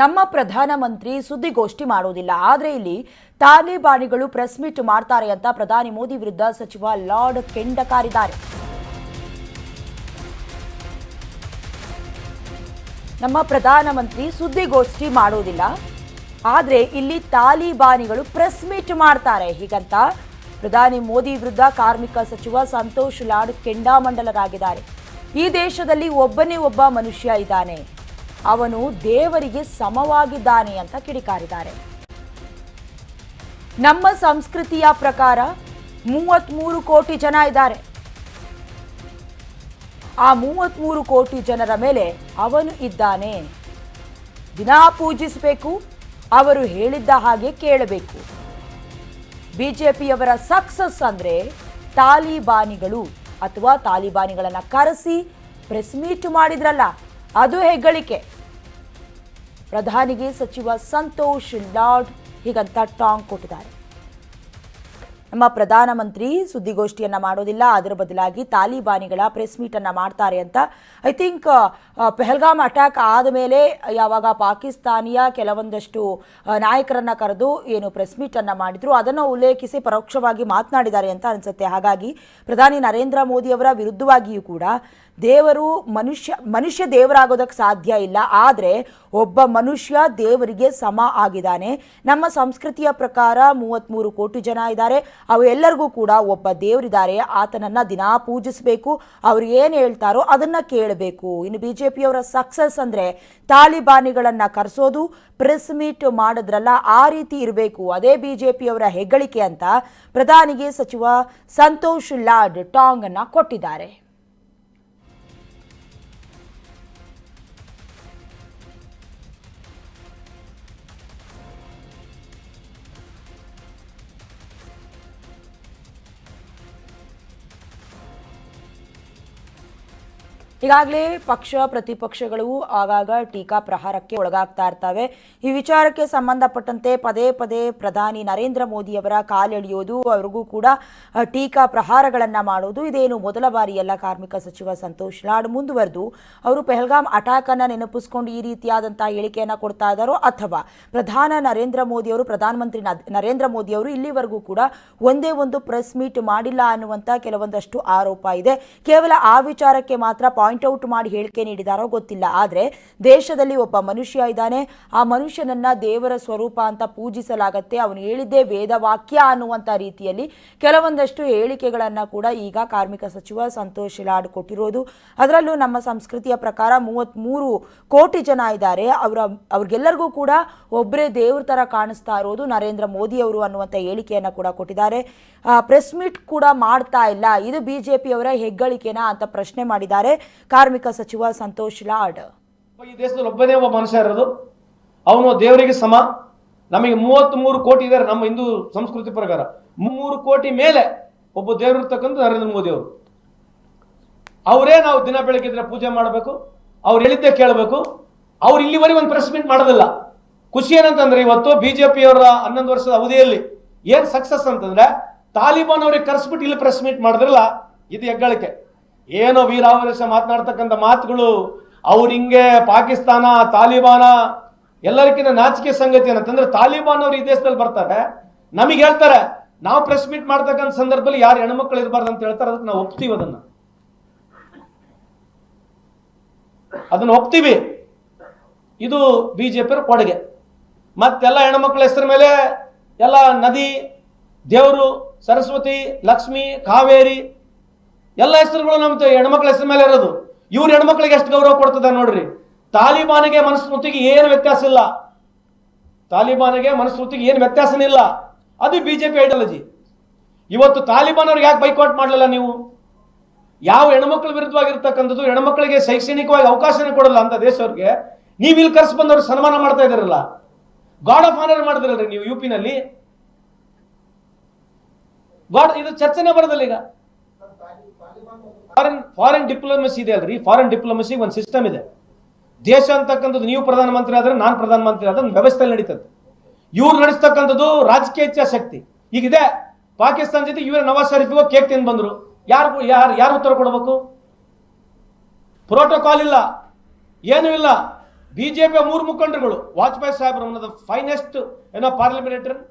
ನಮ್ಮ ಪ್ರಧಾನಮಂತ್ರಿ ಸುದ್ದಿಗೋಷ್ಠಿ ಮಾಡುವುದಿಲ್ಲ ಆದರೆ ಇಲ್ಲಿ ತಾಲಿಬಾನಿಗಳು ಪ್ರೆಸ್ ಮೀಟ್ ಮಾಡ್ತಾರೆ ಅಂತ ಪ್ರಧಾನಿ ಮೋದಿ ವಿರುದ್ಧ ಸಚಿವ ಲಾರ್ಡ್ ಕೆಂಡಕಾರಿದ್ದಾರೆ. ನಮ್ಮ ಪ್ರಧಾನಮಂತ್ರಿ ಸುದ್ದಿಗೋಷ್ಠಿ ಮಾಡುವುದಿಲ್ಲ ಆದರೆ ಇಲ್ಲಿ ತಾಲಿಬಾನಿಗಳು ಪ್ರೆಸ್ ಮೀಟ್ ಮಾಡ್ತಾರೆ. ಹೀಗಂತ ಪ್ರಧಾನಿ ಮೋದಿ ವಿರುದ್ಧ ಕಾರ್ಮಿಕ ಸಚಿವ ಸಂತೋಷ್ ಲಾಡ್ ಕೆಂಡಾಮಂಡಲರಾಗಿದ್ದಾರೆ. ಈ ದೇಶದಲ್ಲಿ ಒಬ್ಬನೇ ಒಬ್ಬ ಮನುಷ್ಯ ಇದ್ದಾನೆ. ಅವನು ದೇವರಿಗೆ ಸಮವಾಗಿದ್ದಾನೆ ಅಂತ ಕಿಡಿಕಾರಿದ್ದಾರೆ. ನಮ್ಮ ಸಂಸ್ಕೃತಿಯ ಪ್ರಕಾರ ಮೂವತ್ಮೂರು ಕೋಟಿ ಜನ ಇದ್ದಾರೆ. ಆ ಮೂವತ್ಮೂರು ಕೋಟಿ ಜನರ ಮೇಲೆ ಅವನು ಇದ್ದಾನೆ. ದಿನಾ ಪೂಜಿಸಬೇಕು, ಅವರು ಹೇಳಿದ್ದ ಹಾಗೆ ಕೇಳಬೇಕು. ಬಿಜೆಪಿಯವರ ಸಕ್ಸಸ್ ಅಂದ್ರೆ ತಾಲಿಬಾನಿಗಳು ಅಥವಾ ತಾಲಿಬಾನಿಗಳನ್ನು ಕರೆಸಿ, ಪ್ರೆಸ್ ಮೀಟ್ ಮಾಡಿದ್ರಲ್ಲ, ಅದು ಹೆಗ್ಗಳಿಕೆ. ಪ್ರಧಾನಿಗೆ ಸಚಿವ ಸಂತೋಷ್ ಲಾಡ್ ಹೀಗಂತ ಟಾಂಗ್ ಕೊಟ್ಟಿದ್ದಾರೆ. ನಮ್ಮ ಪ್ರಧಾನಮಂತ್ರಿ ಸುದ್ದಿಗೋಷ್ಠಿಯನ್ನು ಮಾಡೋದಿಲ್ಲ, ಅದರ ಬದಲಾಗಿ ತಾಲಿಬಾನಿಗಳ ಪ್ರೆಸ್ ಮೀಟ್ ಅನ್ನ ಮಾಡ್ತಾರೆ ಅಂತ. ಐ ಥಿಂಕ್ ಪೆಹಲ್ಗಾಮ್ ಅಟ್ಯಾಕ್ ಆದಮೇಲೆ ಯಾವಾಗ ಪಾಕಿಸ್ತಾನಿಯ ಕೆಲವೊಂದಷ್ಟು ನಾಯಕರನ್ನು ಕರೆದು ಏನು ಪ್ರೆಸ್ ಮೀಟ್ ಅನ್ನ ಮಾಡಿದ್ರು, ಅದನ್ನು ಉಲ್ಲೇಖಿಸಿ ಪರೋಕ್ಷವಾಗಿ ಮಾತನಾಡಿದ್ದಾರೆ ಅಂತ ಅನ್ಸುತ್ತೆ. ಹಾಗಾಗಿ ಪ್ರಧಾನಿ ನರೇಂದ್ರ ಮೋದಿಯವರ ವಿರುದ್ಧವಾಗಿಯೂ ಕೂಡ ದೇವರು ಮನುಷ್ಯ ಮನುಷ್ಯ ದೇವರಾಗೋದಕ್ಕೆ ಸಾಧ್ಯ ಇಲ್ಲ. ಆದರೆ ಒಬ್ಬ ಮನುಷ್ಯ ದೇವರಿಗೆ ಸಮ ಆಗಿದ್ದಾನೆ. ನಮ್ಮ ಸಂಸ್ಕೃತಿಯ ಪ್ರಕಾರ ಮೂವತ್ತ್ಮೂರು ಕೋಟಿ ಜನ ಇದ್ದಾರೆ. ಅವೆಲ್ಲರಿಗೂ ಕೂಡ ಒಬ್ಬ ದೇವರಿದ್ದಾರೆ. ಆತನನ್ನು ದಿನಾ ಪೂಜಿಸಬೇಕು. ಅವ್ರು ಏನು ಹೇಳ್ತಾರೋ ಅದನ್ನು ಕೇಳಬೇಕು. ಇನ್ನು ಬಿ ಜೆ ಪಿಯವರ ಸಕ್ಸಸ್ ಅಂದರೆ ತಾಲಿಬಾನಿಗಳನ್ನು ಕರೆಸೋದು ಪ್ರೆಸ್ ಮೀಟ್ ಮಾಡಿದ್ರಲ್ಲ ಆ ರೀತಿ ಇರಬೇಕು. ಅದೇ ಬಿ ಜೆ ಪಿಯವರ ಹೆಗ್ಗಳಿಕೆ ಅಂತ ಪ್ರಧಾನಿಗೆ ಸಚಿವ ಸಂತೋಷ್ ಲಾಡ್ ಟಾಂಗನ್ನು ಕೊಟ್ಟಿದ್ದಾರೆ. ಈಗಾಗಲೇ ಪಕ್ಷ, ಪ್ರತಿಪಕ್ಷಗಳು ಆಗಾಗ ಟೀಕಾ ಪ್ರಹಾರಕ್ಕೆ ಒಳಗಾಗ್ತಾ ಇರ್ತವೆ. ಈ ವಿಚಾರಕ್ಕೆ ಸಂಬಂಧಪಟ್ಟಂತೆ ಪದೇ ಪದೇ ಪ್ರಧಾನಿ ನರೇಂದ್ರ ಮೋದಿಯವರ ಕಾಲೆಳೆಯೋದು ಅವ್ರಿಗೂ ಕೂಡ ಟೀಕಾ ಪ್ರಹಾರಗಳನ್ನು ಮಾಡೋದು, ಇದೇನು ಮೊದಲ ಬಾರಿಯಲ್ಲ ಕಾರ್ಮಿಕ ಸಚಿವ ಸಂತೋಷ್ ಲಾಡ್ ಮುಂದುವರೆದು ಅವರು ಪೆಹಲ್ಗಾಮ್ ಅಟ್ಯಾಕ್ ಅನ್ನ ನೆನಪಿಸ್ಕೊಂಡು ಈ ರೀತಿಯಾದಂತಹ ಹೇಳಿಕೆಯನ್ನು ಕೊಡ್ತಾ ಇದ್ದಾರೋ ಅಥವಾ ಪ್ರಧಾನ ನರೇಂದ್ರ ಮೋದಿಯವರು ಪ್ರಧಾನಮಂತ್ರಿ ನರೇಂದ್ರ ನರೇಂದ್ರ ಮೋದಿಯವರು ಇಲ್ಲಿವರೆಗೂ ಕೂಡ ಒಂದೇ ಒಂದು ಪ್ರೆಸ್ ಮೀಟ್ ಮಾಡಿಲ್ಲ ಅನ್ನುವಂಥ ಕೆಲವೊಂದಷ್ಟು ಆರೋಪ ಇದೆ. ಕೇವಲ ಆ ವಿಚಾರಕ್ಕೆ ಮಾತ್ರ ಪಾಯಿಂಟ್ ಔಟ್ ಮಾಡಿ ಹೇಳಿಕೆ ನೀಡಿದಾರೋ ಗೊತ್ತಿಲ್ಲ. ಆದರೆ ದೇಶದಲ್ಲಿ ಒಬ್ಬ ಮನುಷ್ಯ ಇದ್ದಾನೆ. ಆ ಮನುಷ್ಯನನ್ನ ದೇವರ ಸ್ವರೂಪ ಅಂತ ಪೂಜಿಸಲಾಗತ್ತೆ. ಅವನು ಹೇಳಿದ್ದೇ ವೇದವಾಕ್ಯ ಅನ್ನುವಂಥ ರೀತಿಯಲ್ಲಿ ಕೆಲವೊಂದಷ್ಟು ಹೇಳಿಕೆಗಳನ್ನು ಕೂಡ ಈಗ ಕಾರ್ಮಿಕ ಸಚಿವ ಸಂತೋಷ್ ಲಾಡ್ ಕೊಟ್ಟಿರೋದು. ಅದರಲ್ಲೂ ನಮ್ಮ ಸಂಸ್ಕೃತಿಯ ಪ್ರಕಾರ ಮೂವತ್ತ್ಮೂರು ಕೋಟಿ ಜನ ಇದ್ದಾರೆ. ಅವರ, ಅವ್ರಿಗೆಲ್ಲರಿಗೂ ಕೂಡ ಒಬ್ಬರೇ ದೇವ್ರ ಥರ ಕಾಣಿಸ್ತಾ ಇರೋದು ನರೇಂದ್ರ ಮೋದಿ ಅವರು ಅನ್ನುವಂಥ ಹೇಳಿಕೆಯನ್ನು ಕೂಡ ಕೊಟ್ಟಿದ್ದಾರೆ. ಪ್ರೆಸ್ ಮೀಟ್ ಕೂಡ ಮಾಡ್ತಾ ಇಲ್ಲ. ಇದು ಬಿ ಜೆ ಪಿಯವರ ಹೆಗ್ಗಳಿಕೆನಾ ಅಂತ ಪ್ರಶ್ನೆ ಮಾಡಿದ್ದಾರೆ. ಕಾರ್ಮಿಕ ಸಚಿವ ಸಂತೋಷ್ ಲಾಡ್. ಈ ದೇಶದಲ್ಲಿ ಒಬ್ಬನೇ ಒಬ್ಬ ಮನುಷ್ಯ ಇರೋದು. ಅವನು ದೇವರಿಗೆ ಸಮ. ನಮಗೆ ಮೂವತ್ತ್ ಮೂರು ಕೋಟಿ ಇದ್ದಾರೆ ನಮ್ಮ ಹಿಂದೂ ಸಂಸ್ಕೃತಿ ಪ್ರಕಾರ. ಮೂರು ಕೋಟಿ ಮೇಲೆ ಒಬ್ಬ ದೇವರು ಇರ್ತಕ್ಕಂಥ ನರೇಂದ್ರ ಮೋದಿ ಅವರು. ಅವರೇ ನಾವು ದಿನ ಬೆಳಗ್ಗೆ ಪೂಜೆ ಮಾಡಬೇಕು. ಅವ್ರು ಹೇಳಿದ್ದೆ ಕೇಳಬೇಕು. ಅವ್ರು ಇಲ್ಲಿವರೆಗೆ ಒಂದು ಪ್ರೆಸ್ ಮೀಟ್ ಮಾಡೋದಿಲ್ಲ. ಖುಷಿ ಏನಂತಂದ್ರೆ ಇವತ್ತು ಬಿಜೆಪಿಯವರ ಹನ್ನೊಂದು ವರ್ಷದ ಅವಧಿಯಲ್ಲಿ ಏನ್ ಸಕ್ಸಸ್ ಅಂತಂದ್ರೆ, ತಾಲಿಬಾನ್ ಅವ್ರಿಗೆ ಕರೆಸ್ಬಿಟ್ಟು ಇಲ್ಲಿ ಪ್ರೆಸ್ ಮೀಟ್ ಮಾಡಿದ್ರಲ್ಲ, ಇದು ಹೆಗ್ಗಳಿಕೆ. ಏನೋ ವೀರಾವೇಶ ಮಾತನಾಡ್ತಕ್ಕಂಥ ಮಾತುಗಳು? ಅವ್ರು ಹಿಂಗೆ ಪಾಕಿಸ್ತಾನ, ತಾಲಿಬಾನ ಎಲ್ಲರಿಗಿಂತ ನಾಚಿಕೆ ಸಂಗತಿ ಏನಂತಂದ್ರೆ ತಾಲಿಬಾನ್ ಅವ್ರು ಈ ದೇಶದಲ್ಲಿ ಬರ್ತಾರೆ. ನಮಗೆ ಹೇಳ್ತಾರೆ, ನಾವು ಪ್ರೆಸ್ ಮೀಟ್ ಮಾಡ್ತಕ್ಕಂಥ ಸಂದರ್ಭದಲ್ಲಿ ಯಾರು ಹೆಣ್ಮಕ್ಳು ಇರಬಾರ್ದು ಅಂತ ಹೇಳ್ತಾರೆ, ಅದಕ್ಕೆ ನಾವು ಒಪ್ತೀವಿ ಅದನ್ನ. ಅದನ್ನ ಒಪ್ತೀವಿ. ಇದು ಬಿಜೆಪಿಯವ್ರ ಕೊಡುಗೆ. ಮತ್ತೆಲ್ಲ ಹೆಣ್ಮಕ್ಳ ಹೆಸರ ಮೇಲೆ ಎಲ್ಲ ನದಿ, ದೇವರು, ಸರಸ್ವತಿ, ಲಕ್ಷ್ಮಿ, ಕಾವೇರಿ ಎಲ್ಲ ಹೆಸರುಗಳು ನಮ್ಮ ಹೆಣ್ಮಕ್ಳ ಹೆಸರು ಮೇಲೆ ಇರೋದು. ಇವ್ರ ಹೆಣ್ಮಕ್ಳಿಗೆ ಎಷ್ಟು ಗೌರವ ಕೊಡ್ತದೆ ನೋಡ್ರಿ. ತಾಲಿಬಾನಿಗೆ ಮನಸ್ಮೃತಿಗೆ ಏನು ವ್ಯತ್ಯಾಸ ಇಲ್ಲ. ತಾಲಿಬಾನಿಗೆ ಮನಸ್ಮೃತಿಗೆ ಏನು ವ್ಯತ್ಯಾಸನೇ ಇಲ್ಲ. ಅದು ಬಿಜೆಪಿ ಐಡಿಯಾಲಜಿ. ಇವತ್ತು ತಾಲಿಬಾನ್ ಅವ್ರಿಗೆ ಯಾಕೆ ಬೈಕಾಟ್ ಮಾಡಲಿಲ್ಲ ನೀವು? ಯಾವ ಹೆಣ್ಮಕ್ಳ ವಿರುದ್ಧವಾಗಿರ್ತಕ್ಕಂಥದ್ದು ಹೆಣ್ಮಕ್ಳಿಗೆ ಶೈಕ್ಷಣಿಕವಾಗಿ ಅವಕಾಶನೇ ಕೊಡಲ್ಲ ಅಂತ ದೇಶವ್ರಿಗೆ. ನೀವು ಇಲ್ಲಿ ಕರ್ಸ್ ಬಂದವ್ರು ಸನ್ಮಾನ ಮಾಡ್ತಾ ಇದ್ದೀರಲ್ಲ. ಗಾಡ್ ಆಫ್ ಆನರ್ ಮಾಡಿದ್ರಲ್ರಿ ನೀವು ಯು ಪಿನಲ್ಲಿ ಗಾಡ್ ಇದು ಚರ್ಚೆನೇ ಬರೋದಿಲ್ಲ ಈಗ. ಫಾರಿನ್ ಫಾರಿನ್ ಡಿಪ್ಲೊಮಸಿ ಇದೆ ಅಲ್ರಿ. ಫಾರಿನ್ ಡಿಪ್ಲೊಮಸಿ ಒಂದು ಸಿಸ್ಟಮ್ ಇದೆ. ದೇಶ ಅಂತಕ್ಕಂಥದ್ದು ನೀವು ಪ್ರಧಾನಮಂತ್ರಿ ಆದ್ರೆ ನಾನು ಪ್ರಧಾನಮಂತ್ರಿ ಆದ್ರೆ ವ್ಯವಸ್ಥೆಯಲ್ಲಿ ನಡೀತದೆ. ಇವ್ರು ನಡೆಸ್ತಕ್ಕಂಥದ್ದು ರಾಜಕೀಯ ಇಚ್ಛಾಶಕ್ತಿ. ಈಗಿದೆ, ಪಾಕಿಸ್ತಾನ ಜೊತೆ ಇವರ ನವಾಜ್ ಶರೀಫಿಗೂ ಕೇಕ್ ತಿಂದು ಬಂದರು. ಯಾರು ಯಾರು ಯಾರು ಉತ್ತರ ಕೊಡಬೇಕು? ಪ್ರೋಟೋಕಾಲ್ ಇಲ್ಲ. ಏನೂ ಇಲ್ಲ. ಬಿಜೆಪಿಯ ಮೂರು ಮುಖಂಡರುಗಳು, ವಾಜಪೇಯಿ ಸಾಹೇಬ್ರ ಫೈನೆಸ್ಟ್ ಏನೋ ಪಾರ್ಲಿಮೆಂಟೇರಿಯನ್